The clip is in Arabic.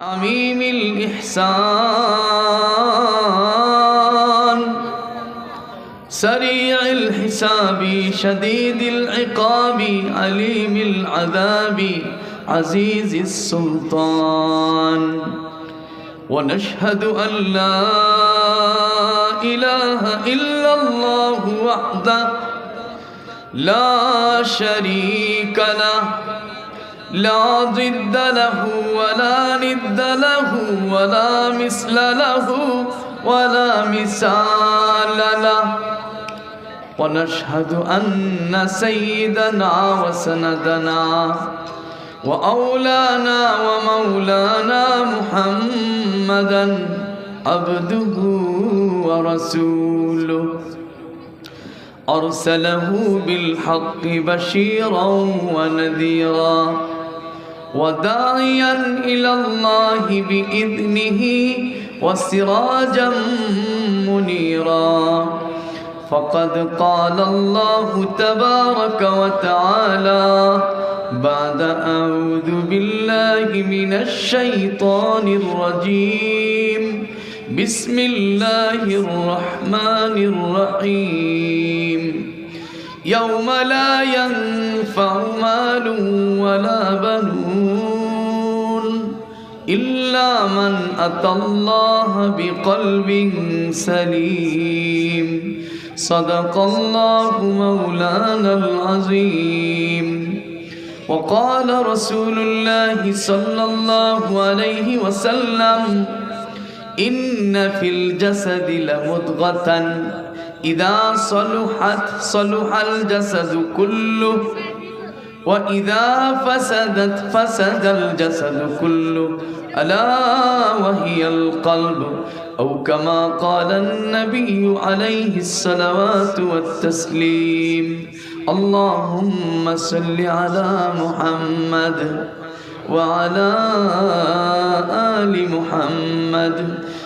عميم الإحسان. سريع الحساب شديد العقاب عليم العذاب عزيز السلطان. ونشهد أن لا إله إلا الله وحده لا شريك له. لا ضد له ولا ند له ولا مثل له ولا مثال له. ونشهد أن سيدنا وسندنا وأولانا ومولانا محمدا عبده ورسوله. أرسله بالحق بشيرا ونذيرا. وداعيا إلى الله بإذنه وسراجا منيرا. فقد قال الله تبارك وتعالى بعد أعوذ بالله من الشيطان الرجيم. بسم الله الرحمن الرحيم. يوم لا ينفع مال ولا بنون إلا من أتى الله بقلب سليم. صدق الله مولانا العظيم. وقال رسول الله صلى الله عليه وسلم إن في الجسد لمضغة إذا صلحت صلح الجسد كله وإذا فسدت فسد الجسد كله. ألا وهي القلب؟ أو كما قال النبي عليه الصلوات والتسليم اللهم صل على محمد وعلى آل محمد